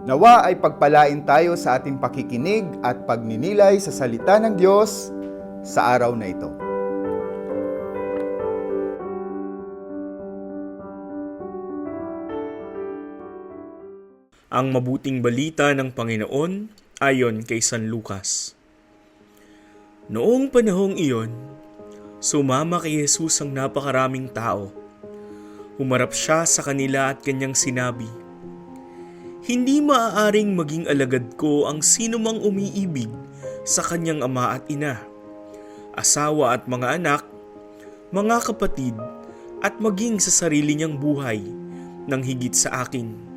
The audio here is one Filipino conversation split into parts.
Nawa ay pagpalain tayo sa ating pakikinig at pagninilay sa salita ng Diyos sa araw na ito. Ang mabuting balita ng Panginoon ayon kay San Lucas. Noong panahong iyon, sumama kay Jesus ang napakaraming tao. Humarap siya sa kanila at kanyang sinabi, Hindi maaaring maging alagad ko ang sinumang umiibig sa kanyang ama at ina, asawa at mga anak, mga kapatid, at maging sa sarili niyang buhay nang higit sa akin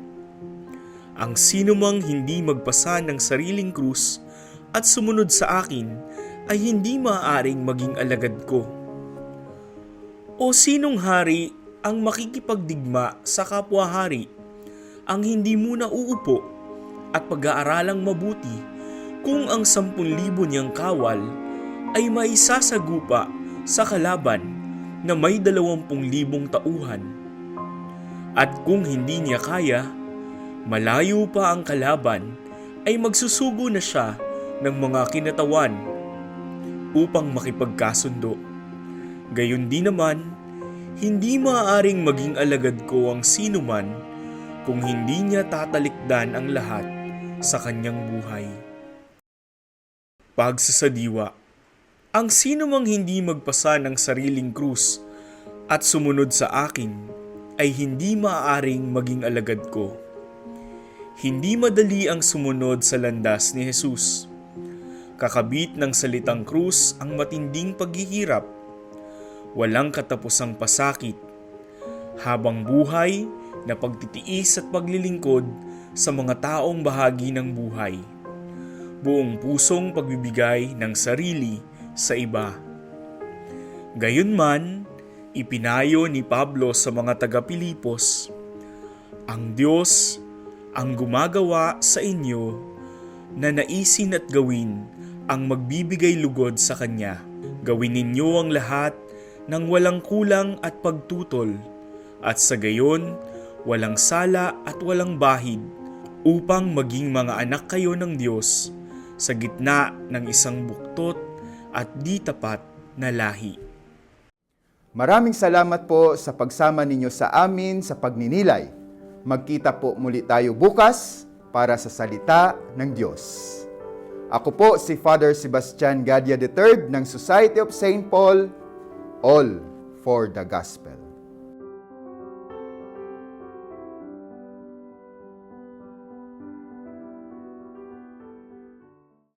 ang sinumang hindi magpasa ng sariling krus at sumunod sa akin ay hindi maaaring maging alagad ko. O sinong hari ang makikipagdigma sa kapwa-hari ang hindi muna uupo at pag-aaralang mabuti kung ang sampun libo niyang kawal ay maisasagupa sa kalaban na may dalawampung libong tauhan. At kung hindi niya kaya, malayo pa ang kalaban, ay magsusugo na siya ng mga kinatawan upang makipagkasundo. Gayon din naman, hindi maaaring maging alagad ko ang sinuman kung hindi niya tatalikdan ang lahat sa kanyang buhay. Pagsasadiwa Ang sinumang hindi magpasa ng sariling krus at sumunod sa akin ay hindi maaaring maging alagad ko. Hindi madali ang sumunod sa landas ni Jesus. Kakabit ng salitang krus ang matinding paghihirap. Walang katapusang pasakit. Habang buhay na pagtitiis at paglilingkod sa mga taong bahagi ng buhay. Buong pusong pagbibigay ng sarili sa iba. Gayunman, ipinayo ni Pablo sa mga taga-Pilipos, ang Diyos ang gumagawa sa inyo na naisin at gawin ang magbibigay lugod sa Kanya. Gawin ninyo ang lahat ng walang kulang at pagtutol at sa gayon walang sala at walang bahid upang maging mga anak kayo ng Diyos sa gitna ng isang buktot at di tapat na lahi. Maraming salamat po sa pagsama ninyo sa amin sa pagninilay. Magkita po muli tayo bukas para sa salita ng Diyos. Ako po si Father Sebastian Gadia III ng Society of St. Paul, all for the Gospel.